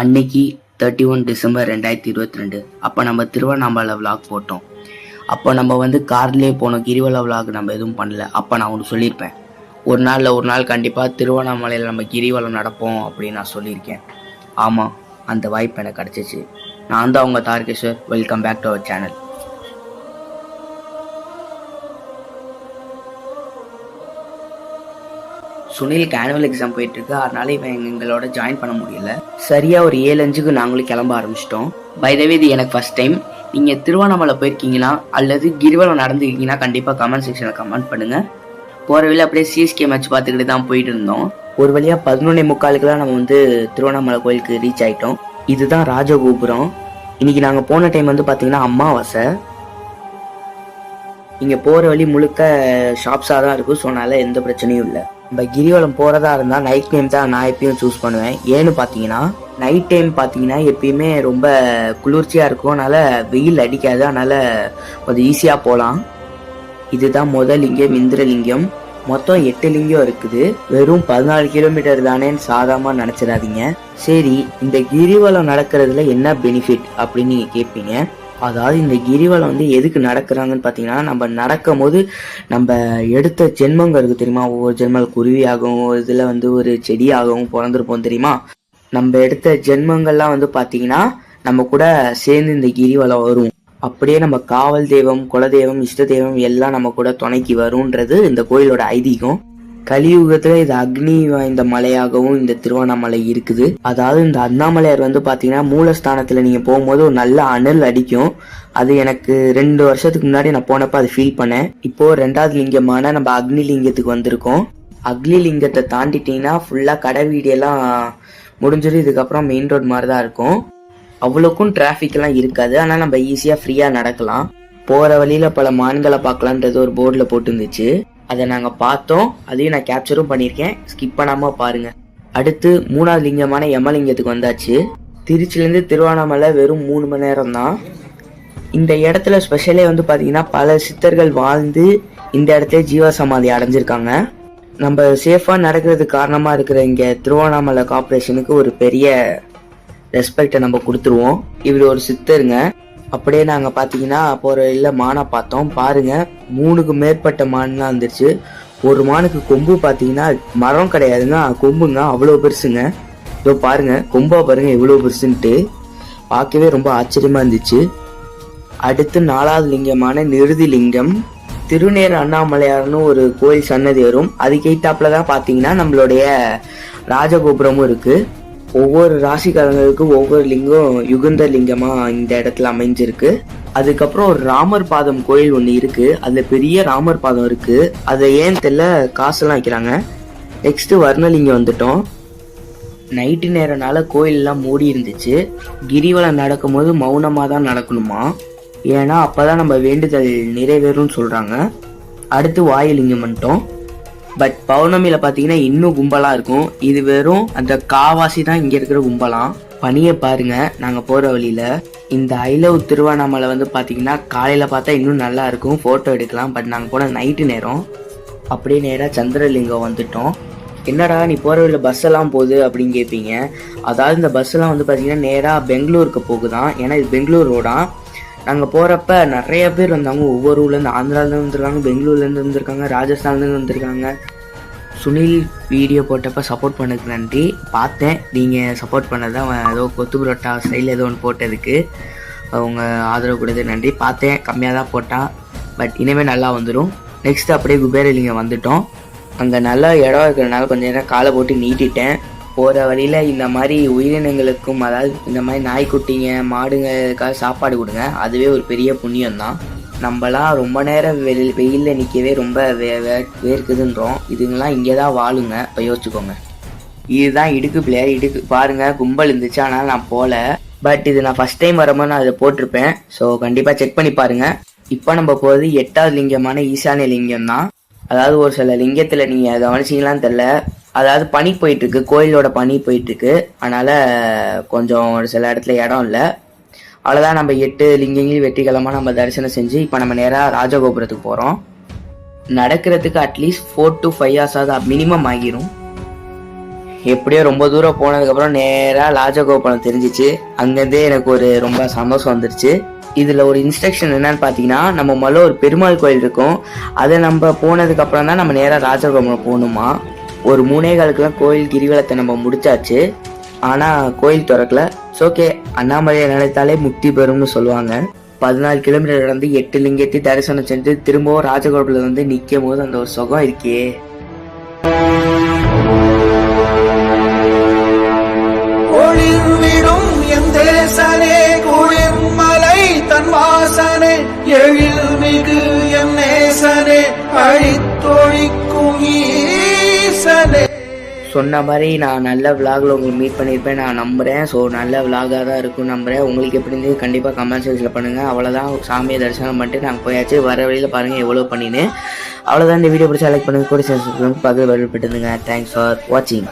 அன்னைக்கு thirty one December ரெண்டாயிரத்தி இருபத்தி ரெண்டு. அப்போ நம்ம திருவண்ணாமலை விளாக் போட்டோம். அப்போ நம்ம வந்து கார்லேயே போனோம். கிரிவல விளாக் நம்ம எதுவும் பண்ணல. அப்போ நான் ஒன்று சொல்லியிருப்பேன். ஒரு நாளில் ஒரு நாள் கண்டிப்பாக திருவண்ணாமலையில் நம்ம கிரிவலம் நடப்போம் அப்படின்னு நான் சொல்லியிருக்கேன். ஆமாம் அந்த வாய்ப்பு எனக்கு கிடச்சிச்சு. நான் தான் உங்கள் Tarkeshwar. Welcome back to our channel சுனிலுக்கு annual exam போயிட்டு இருக்கு அதனால இவன் எங்களோட ஜாயின் பண்ண முடியல. சரியா ஒரு ஏழு அஞ்சுக்கு நாங்களும் கிளம்ப ஆரம்பிச்சிட்டோம். பைதவே இது எனக்கு ஃபர்ஸ்ட் டைம் நீங்க திருவண்ணாமலை போயிருக்கீங்கன்னா அல்லது கிரிவலம் நடந்துருக்கீங்கன்னா கண்டிப்பா கமெண்ட் செக்ஷன்ல கமெண்ட் பண்ணுங்க. போகிற வழியில் அப்படியே சிஎஸ்கே மேட்ச் பார்த்துக்கிட்டு தான் போயிட்டு இருந்தோம். ஒரு வழியா பதினொன்னே முக்காலுக்குலாம் நம்ம வந்து திருவண்ணாமலை கோயிலுக்கு ரீச் ஆயிட்டோம். இதுதான் ராஜகோபுரம். இன்னைக்கு நாங்க போன டைம் வந்து பாத்தீங்கன்னா அம்மாவாசை இங்கே போகிற வழி முழுக்க ஷாப்ஸாக தான் இருக்கும். ஸோ அதனால் எந்த பிரச்சனையும் இல்லை. நம்ம கிரிவலம் போகிறதா இருந்தால் நைட் டைம் தான் நான் எப்பயும் சூஸ் பண்ணுவேன். ஏன்னு பார்த்தீங்கன்னா நைட் டைம் பார்த்தீங்கன்னா எப்பயுமே ரொம்ப குளிர்ச்சியாக இருக்கும். அதனால் வெயில் அடிக்காது. அதனால் கொஞ்சம் ஈஸியாக போகலாம் இதுதான் முதல் லிங்கம் இந்திரலிங்கம் மொத்தம் எட்டு லிங்கம் இருக்குது. வெறும் பதினாலு கிலோமீட்டர் தானேன்னு சாதாரணமா நினச்சிடாதீங்க. சரி இந்த கிரிவலம் நடக்கிறதுல என்ன பெனிஃபிட் அப்படின்னு நீங்கள் கேட்பீங்க அதாவது இந்த கிரிவலம் வந்து எதுக்கு நடக்கிறாங்கன்னு பார்த்தீங்கன்னா நம்ம நடக்கும் போது நம்ம எடுத்த ஜென்மங்கள் இருக்கு தெரியுமா? ஒவ்வொரு ஜென்மல் குருவியாகவும் ஒரு இதில் வந்து ஒரு செடியாகவும் பிறந்திருப்போம் தெரியுமா? நம்ம எடுத்த ஜென்மங்கள்லாம் வந்து பார்த்தீங்கன்னா நம்ம கூட சேர்ந்து இந்த கிரிவலம் வரும். அப்படியே நம்ம காவல் தெய்வம் குலதெய்வம் இஷ்ட தெய்வம் எல்லாம் நம்ம கூட துணைக்கு வரும்ன்றது இந்த கோயிலோட ஐதீகம். கலியுகத்துல இது அக்னி வாய்ந்த மலையாகவும் இந்த திருவண்ணாமலை இருக்குது. அதாவது இந்த அண்ணாமலையார் வந்து பாத்தீங்கன்னா மூலஸ்தானத்துல நீங்க போகும்போது ஒரு நல்ல அனல் அடிக்கும். அது எனக்கு ரெண்டு வருஷத்துக்கு முன்னாடி நான் போனப்ப அது ஃபீல் பண்ணேன். இப்போ ரெண்டாவது லிங்கமான நம்ம அக்னி லிங்கத்துக்கு வந்திருக்கோம். அக்னி லிங்கத்தை தாண்டிட்டீங்கன்னா ஃபுல்லா கடை வீடியெல்லாம் முடிஞ்சிடும். இதுக்கப்புறம் மெயின் ரோட் மாதிரி தான் இருக்கும். அவ்வளோக்கும் டிராஃபிக் எல்லாம் இருக்காது. ஆனால் நம்ம ஈஸியாக ஃப்ரீயாக நடக்கலாம். போகிற வழியில் பல மான்களை பார்க்கலான்றது ஒரு போர்டில் போட்டுருந்துச்சு. அதை நாங்கள் பார்த்தோம். அதையும் நான் கேப்சரும் பண்ணியிருக்கேன். ஸ்கிப் பண்ணாமல் பாருங்கள் அடுத்து மூணாவது லிங்கமான யமலிங்கத்துக்கு வந்தாச்சு. திருச்சிலேருந்து திருவண்ணாமலை வெறும் மூணு மணி நேரம் தான் இந்த இடத்துல ஸ்பெஷலே வந்து பார்த்தீங்கன்னா பல சித்தர்கள் வாழ்ந்து இந்த இடத்துல ஜீவசமாதி அடைஞ்சிருக்காங்க. நம்ம சேஃபாக நடக்கிறதுக்கு காரணமாக இருக்கிற இங்கே திருவண்ணாமலை கார்பரேஷனுக்கு ஒரு பெரிய ரெஸ்பெக்டை நம்ம கொடுத்துருவோம். இவர் ஒரு சித்தருங்க. அப்படியே நாங்கள் பார்த்தீங்கன்னா போகிற இல்லை மானை பார்த்தோம். பாருங்க மூணுக்கு மேற்பட்ட மான்லாம் வந்துருச்சு ஒரு மானுக்கு கொம்பு பார்த்தீங்கன்னா மரம் கிடையாதுங்க. கொம்புங்க அவ்வளோ பெருசுங்க. இதோ பாருங்க கொம்பா பாருங்கள் எவ்வளோ பெருசுன்ட்டு. பார்க்கவே ரொம்ப ஆச்சரியமாக இருந்துச்சு. அடுத்து நாலாவது லிங்கமான நிருதி லிங்கம் திருநேர் அண்ணாமலையார்னு ஒரு கோயில் சன்னதி வரும். அதுக்கு எய்த்தாப்புல தான் பார்த்தீங்கன்னா நம்மளுடைய ராஜகோபுரமும் இருக்குது ஒவ்வொரு ராசிக்காரங்களுக்கும் ஒவ்வொரு லிங்கம் யுகந்த லிங்கமாக இந்த இடத்துல அமைஞ்சிருக்கு. அதுக்கப்புறம் ஒரு ராமர் பாதம் கோயில் ஒன்று இருக்குது அதில் பெரிய ராமர் பாதம் இருக்குது அதை ஏன் தெரியல? காசெல்லாம் வைக்கிறாங்க. நெக்ஸ்ட்டு வர்ணலிங்கம் வந்துட்டோம். நைட்டு நேரனால கோயிலெல்லாம் மூடி இருந்துச்சு. கிரிவலம் நடக்கும்போது மௌனமாக தான் நடக்கணுமா? ஏன்னா அப்போ தான் நம்ம வேண்டுதல் நிறைவேறும்னு சொல்கிறாங்க அடுத்து வாயுலிங்கம் வந்துட்டோம். பட் பௌர்ணமியில பாத்தீங்கன்னா இன்னும் கும்பலா இருக்கும். இது வெறும் அந்த காவாசி தான் இங்க இருக்கிற கும்பலாம். பனியை பாருங்க நாங்க போற வழியில. இந்த ஐ லவ் திருவண்ணாமலை வந்து பாத்தீங்கன்னா காலையில பார்த்தா இன்னும் நல்லா இருக்கும். போட்டோ எடுக்கலாம். பட் நாங்க போன நைட்டு நேரம் அப்படியே நேராக சந்திரலிங்கம் வந்துட்டோம். என்னடா நீ போகிற வழியில் பஸ் எல்லாம் போகுது அப்படின்னு கேட்பீங்க அதாவது இந்த பஸ்ஸெல்லாம் வந்து பார்த்தீங்கன்னா நேராக பெங்களூருக்கு போகுதான். ஏன்னா இது பெங்களூர் ரோடாக நாங்கள் போகிறப்ப நிறைய பேர் வந்தாங்க. ஒவ்வொரு ஊர்லேருந்து ஆந்திராலேருந்து வந்திருக்காங்க பெங்களூர்லேருந்து வந்திருக்காங்க ராஜஸ்தான்லேருந்து வந்திருக்காங்க. சுனில் வீடியோ போட்டப்ப சப்போர்ட் பண்ணதுக்கு நன்றி. பார்த்தேன். நீங்கள் சப்போர்ட் பண்ணதான் அவன் ஏதோ கொத்து புரோட்டா ஸ்டைல் ஏதோ ஒன்று போட்டதுக்கு. அவங்க ஆதரவு கொடுத்து நன்றி. பார்த்தேன். கம்மியாக தான் போட்டான். பட் இனிமேல் நல்லா வந்துடும் நெக்ஸ்ட் அப்படியே குபேரலிங்க வந்துட்டோம். அங்கே நல்லா இடம் இருக்கிறனால கொஞ்சம் நேரம் காலை போட்டு நீட்டிட்டேன். போகிற வழியில் இந்த மாதிரி உயிரினங்களுக்கும் அதாவது இந்த மாதிரி நாய்க்குட்டிங்க மாடுங்களுக்காக சாப்பாடு கொடுங்க. அதுவே ஒரு பெரிய புண்ணியம் தான் நம்மளாம் ரொம்ப நேரம் வெயில் வெயிலில் நிற்கவே ரொம்ப வே வே வேர்க்குதுன்றோம். இதுங்கெல்லாம் இங்கே தான் வாழுங்க. இப்போ யோசிச்சுக்கோங்க. இதுதான் இடுக்கு பிளேயர் இடுக்கு பாருங்க கும்பல் இருந்துச்சு ஆனால் நான் போகல பட் இது நான் ஃபர்ஸ்ட் டைம் வரும்போது நான் அதை போட்டிருப்பேன். ஸோ கண்டிப்பாக செக் பண்ணி பாருங்கள் இப்போ நம்ம போகிறது எட்டாவது லிங்கமான ஈசானிய லிங்கம் தான் அதாவது ஒரு சில லிங்கத்தில் நீங்கள் கவனிச்சீங்களான்னு தெரில அதாவது பனி போயிட்டு இருக்கு கோயிலோட பனி போயிட்டு இருக்கு அதனால கொஞ்சம் ஒரு சில இடத்துல இடம் இல்லை. அவ்வளோதான் நம்ம எட்டு லிங்கங்களையும் வெற்றிகரமாக நம்ம தரிசனம் செஞ்சு இப்போ நம்ம நேராக ராஜகோபுரத்துக்கு போகிறோம் நடக்கிறதுக்கு at least four to five hours ஆகுது. மினிமம் ஆகிரும். எப்படியோ ரொம்ப தூரம் போனதுக்கப்புறம் நேராக ராஜகோபுரம் தெரிஞ்சிச்சு. அங்கேருந்தே எனக்கு ஒரு ரொம்ப சந்தோஷம் வந்துருச்சு. இதில் ஒரு இன்ஸ்ட்ரக்ஷன் என்னன்னு பார்த்தீங்கன்னா நம்ம முதல்ல ஒரு பெருமாள் கோயில் இருக்கும். அதை நம்ம போனதுக்கப்புறம் தான் நம்ம நேராக ராஜகோபுரம் போகணுமா? ஒரு மூணே காலுக்குலாம் கோயில் கிரிவலத்தை நம்ம முடிச்சாச்சு. ஆனால் கோயில் திறக்கல. ஓகே அண்ணாமலையை நினைத்தாலே முக்தி பெறும்னு சொல்லுவாங்க. பதினாலு கிலோமீட்டர் நடந்து எட்டு லிங்கத்தை தரிசனம் செஞ்சு திரும்பவும் ராஜகோபுரத்தில் வந்து நிற்கும் போது அந்த ஒரு சுகம் இருக்கே. ஒளிர்விடும் என் தேசனே குளிர்மலை தன் வாசனே எழில் மிகு என் நேசனே அழித்தொழிக்கும் ஈ சொன்ன மாதிரி நான் நல்ல விலாகில் உங்களுக்கு மீட் பண்ணியிருப்பேன். நான் நம்புகிறேன் ஸோ நல்ல விலாகாக தான் இருக்கும் நம்புகிறேன் உங்களுக்கு எப்படி இருந்தது கண்டிப்பாக கமெண்ட் செக்ஷனில் பண்ணுங்கள் அவ்வளோதான் சாமியை தரிசனம் பண்ணிட்டு நாங்கள் போயாச்சு. வர வழியில் பாருங்கள் எவ்வளோ பண்ணின்னு. அவ்வளோதான் இந்த வீடியோ பிடிச்சா லைக் பண்ணுங்கள் கூட சேர்ந்து பக்கத்தில் வரப்பட்டுருந்துங்க தேங்க்ஸ் ஃபார் வாட்சிங்